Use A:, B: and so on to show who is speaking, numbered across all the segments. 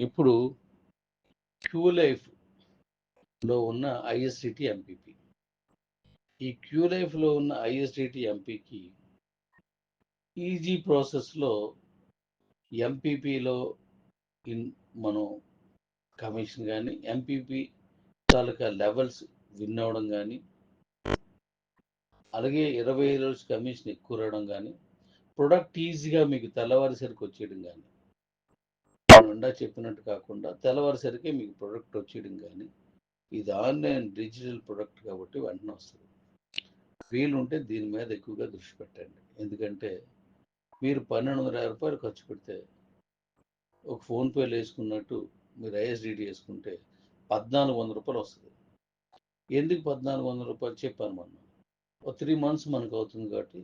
A: ఇప్పుడు క్యూ లైఫ్లో ఉన్న ఐఎస్డిటి ఎంపీపీ. ఈ క్యూ లైఫ్లో ఉన్న ఐఎస్డిటి ఎంపీకి ఈజీ ప్రాసెస్లో ఎంపీపీలో ఇన్ మనం కమిషన్ కానీ ఎంపీపీ తాలూకా లెవెల్స్ విన్ అవ్వడం కానీ అలాగే ఇరవై రోజు కమిషన్ ఎక్కువ రావడం కానీ ప్రొడక్ట్ ఈజీగా మీకు తెల్లవారిసరికి వచ్చేయడం కానీ నిండా చెప్పినట్టు కాకుండా తెల్లవారిసరికి మీకు ప్రొడక్ట్ వచ్చేయడం కానీ ఇది ఆన్లైన్ డిజిటల్ ప్రొడక్ట్ కాబట్టి వెంటనే వస్తుంది. వీలుంటే దీని మీద ఎక్కువగా దృష్టి పెట్టండి. ఎందుకంటే మీరు పన్నెండు వందల యాభై రూపాయలు ఖర్చు పెడితే ఒక ఫోన్పేలో వేసుకున్నట్టు మీరు ఐఎస్డిడి వేసుకుంటే పద్నాలుగు వందల రూపాయలు వస్తుంది. ఎందుకు పద్నాలుగు వందల రూపాయలు చెప్పాను మనం ఒక త్రీ మంత్స్ మనకు అవుతుంది కాబట్టి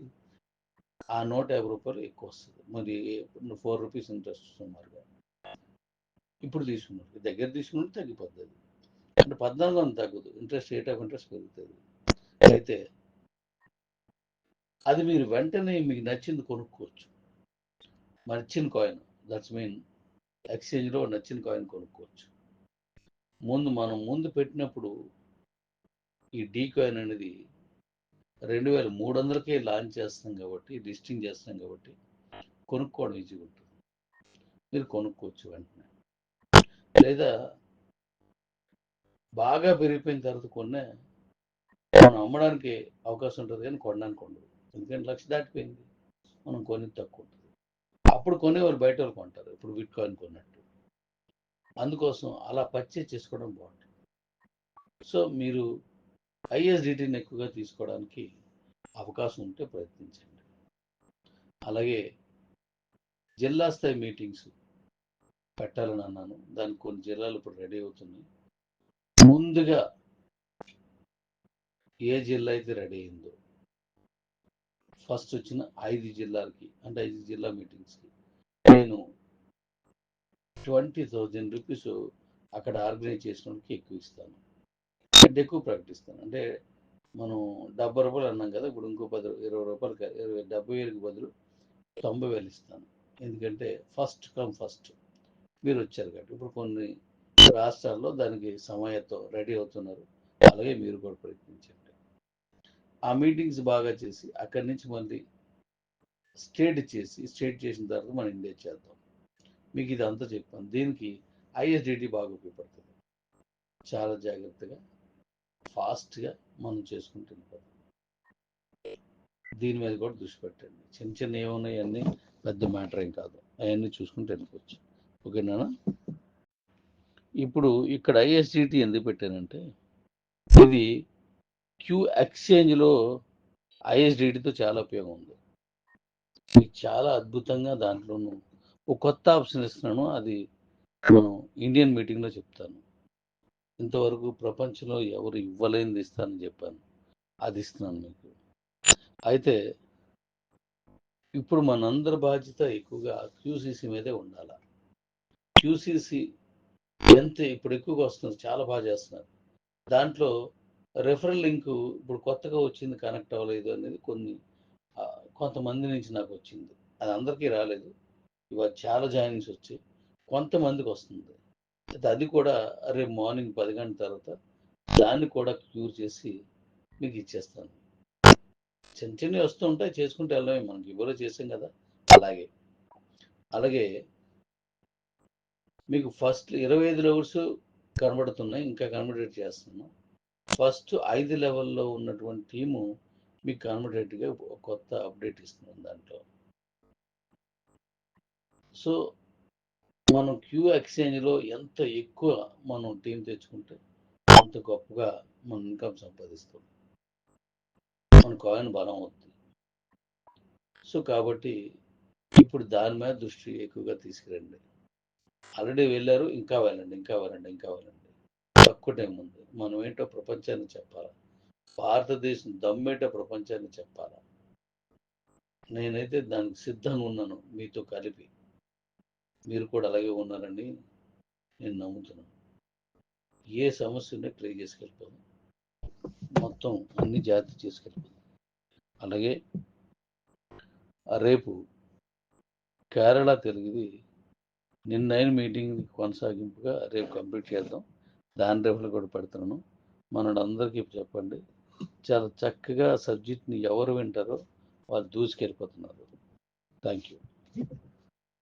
A: ఆ నూట యాభై రూపాయలు ఎక్కువ వస్తుంది. మరి ఫోర్ రూపీస్ ఇంట్రెస్ట్ సుమారుగా ఇప్పుడు తీసుకున్నారు దగ్గర తీసుకున్నట్టు తగ్గిపోతుంది అంటే పద్నాలుగు వందలు తగ్గదు. ఇంట్రెస్ట్ రేట్ ఆఫ్ ఇంట్రెస్ట్ పెరుగుతుంది. అయితే అది మీరు వెంటనే మీకు నచ్చింది కొనుక్కోవచ్చు. నచ్చిన కాయిన్ దట్స్ మీన్ ఎక్స్చేంజ్లో నచ్చిన కాయిన్ కొనుక్కోవచ్చు. ముందు మనం ముందు పెట్టినప్పుడు ఈ డీ కాయిన్ అనేది రెండు వేల మూడు వందలకే లాంచ్ చేస్తాం కాబట్టి లిస్టింగ్ చేస్తాం కాబట్టి కొనుక్కోవడం ఈజీగా ఉంటుంది. మీరు కొనుక్కోవచ్చు వెంటనే. లేదా బాగా పెరిగిపోయిన తర్వాత కొన్నే మనం అమ్మడానికి అవకాశం ఉంటుంది కానీ కొనడానికి ఉండదు. ఎందుకంటే లక్ష దాటిపోయింది. మనం కొని తక్కువ ఉంటుంది. అప్పుడు కొనేవారు బయట వాళ్ళు కొంటారు. ఇప్పుడు బిట్ కాయిన్ కొన్నట్టు. అందుకోసం అలా పర్చేజ్ చేసుకోవడం బాగుంటుంది. సో మీరు ఐఎస్డిటీని ఎక్కువగా తీసుకోవడానికి అవకాశం ఉంటే ప్రయత్నించండి. అలాగే జిల్లా స్థాయి మీటింగ్స్ పెట్టాలని అన్నాను దానికి కొన్ని జిల్లాలు ఇప్పుడు రెడీ అవుతున్నాయి. ముందుగా ఏ జిల్లా అయితే రెడీ అయిందో ఫస్ట్ వచ్చిన ఐదు జిల్లాలకి అంటే ఐదు జిల్లా మీటింగ్స్కి నేను ట్వంటీ థౌజండ్ రూపీస్ అక్కడ ఆర్గనైజ్ చేసినోడికి ఎక్కువ ఇస్తాను. అంటే ఎక్కువ ప్రకటిస్తాను అంటే మనం డెబ్బై రూపాయలు అన్నాం కదా ఇప్పుడు ఇంకో పది ఇరవై రూపాయలు ఇరవై డెబ్బై వేలకు బదులు తొంభై వేలు ఇస్తాను. ఎందుకంటే ఫస్ట్ కమ్ ఫస్ట్. మీరు వచ్చారు కాబట్టి. ఇప్పుడు కొన్ని రాష్ట్రాల్లో దానికి సమయంతో రెడీ అవుతున్నారు. అలాగే మీరు కూడా ప్రయత్నించండి. ఆ మీటింగ్స్ బాగా చేసి అక్కడి నుంచి మళ్ళీ స్టేట్ చేసి స్టేట్ చేసిన తర్వాత మనం ఇండియా చేద్దాం. మీకు ఇది అంతా చెప్పాను. దీనికి ఐఎస్డిటీ బాగా ఉపయోగపడుతుంది. చాలా జాగ్రత్తగా ఫాస్ట్గా మనం చేసుకుంటూ దీని మీద కూడా దృష్టి పెట్టండి. చిన్న చిన్న ఏమున్నాయి అన్నీ పెద్ద మ్యాటర్ ఏం కాదు. అవన్నీ చూసుకుంటూ వెళ్ళిపోవచ్చు. ఓకేనా? ఇప్పుడు ఇక్కడ ఐఎస్డిటి ఎందుకు పెట్టానంటే ఇది క్యూ ఎక్స్చేంజ్లో ఐఎస్డిటీతో చాలా ఉపయోగం ఉంది మీకు చాలా అద్భుతంగా దాంట్లోనూ ఒక కొత్త ఆప్షన్ ఇస్తున్నాను అది మనం ఇండియన్ మీటింగ్లో చెప్తాను. ఇంతవరకు ప్రపంచంలో ఎవరు ఇవ్వలేనిది ఇస్తానని చెప్పాను. అది ఇస్తున్నాను మీకు. అయితే ఇప్పుడు మనందరి బాధ్యత ఎక్కువగా క్యూసీసీ మీదే ఉండాలా? క్యూసీసీ ఎంత ఇప్పుడు ఎక్కువగా వస్తుంది చాలా బాగా చేస్తున్నారు. దాంట్లో రెఫరల్ లింక్ ఇప్పుడు కొత్తగా వచ్చింది కనెక్ట్ అవ్వలేదు అనేది కొన్ని కొంతమంది నుంచి నాకు వచ్చింది. అది అందరికీ రాలేదు. ఇవాళ చాలా జాయినింగ్స్ వచ్చాయి. కొంతమందికి వస్తుంది. అది కూడా రేపు మార్నింగ్ పది గంటల తర్వాత దాన్ని కూడా క్యూర్ చేసి మీకు ఇచ్చేస్తాను. చిన్న చిన్నవి వస్తూ ఉంటాయి చేసుకుంటే వెళ్ళమే మనకి ఇవ్వలే చేసాం కదా. అలాగే. అలాగే మీకు ఫస్ట్ ఇరవై ఐదు లెవెల్స్ కనబడుతున్నాయి ఇంకా కన్వర్టేట్ చేస్తున్నాం. ఫస్ట్ ఐదు లెవెల్లో ఉన్నటువంటి టీము మీకు కన్వర్టేట్గా కొత్త అప్డేట్ ఇస్తున్నాం దాంట్లో. సో మనం క్యూ ఎక్స్చేంజ్లో ఎంత ఎక్కువ మనం టీం తెచ్చుకుంటే అంత గొప్పగా మనం ఇన్కమ్ సంపాదిస్తాం మన కాయిన్ బలం అవుతుంది. సో కాబట్టి ఇప్పుడు దాని మీద దృష్టి ఎక్కువగా తీసుకురండి. ఆల్రెడీ వెళ్ళారు ఇంకా వెళ్ళండి ఇంకా వెళ్ళండి ఇంకా వెళ్ళండి. తక్కువ టైం ఉంది. మనం ఏంటో ప్రపంచాన్ని చెప్పాలా? భారతదేశం దమ్మేటో ప్రపంచాన్ని చెప్పాలా? నేనైతే దానికి సిద్ధంగా ఉన్నాను మీతో కలిపి. మీరు కూడా అలాగే ఉన్నారని నేను నమ్ముతున్నాను. ఏ సమస్యని ట్రై చేసుకెళ్ళిపోదాం. మొత్తం అన్ని జాతి చేసుకెళ్ళిపోదాం. అలాగే రేపు కేరళ తెలుగుది నిన్నైన మీటింగ్ కొనసాగింపుగా రేపు కంప్లీట్ చేద్దాం. దాని రేపులు కూడా పెడుతున్నాను. మనడు అందరికీ చెప్పండి. చాలా చక్కగా సబ్జెక్ట్ని ఎవరు వింటారో వాళ్ళు దూసుకెళ్ళిపోతున్నారు. Thank you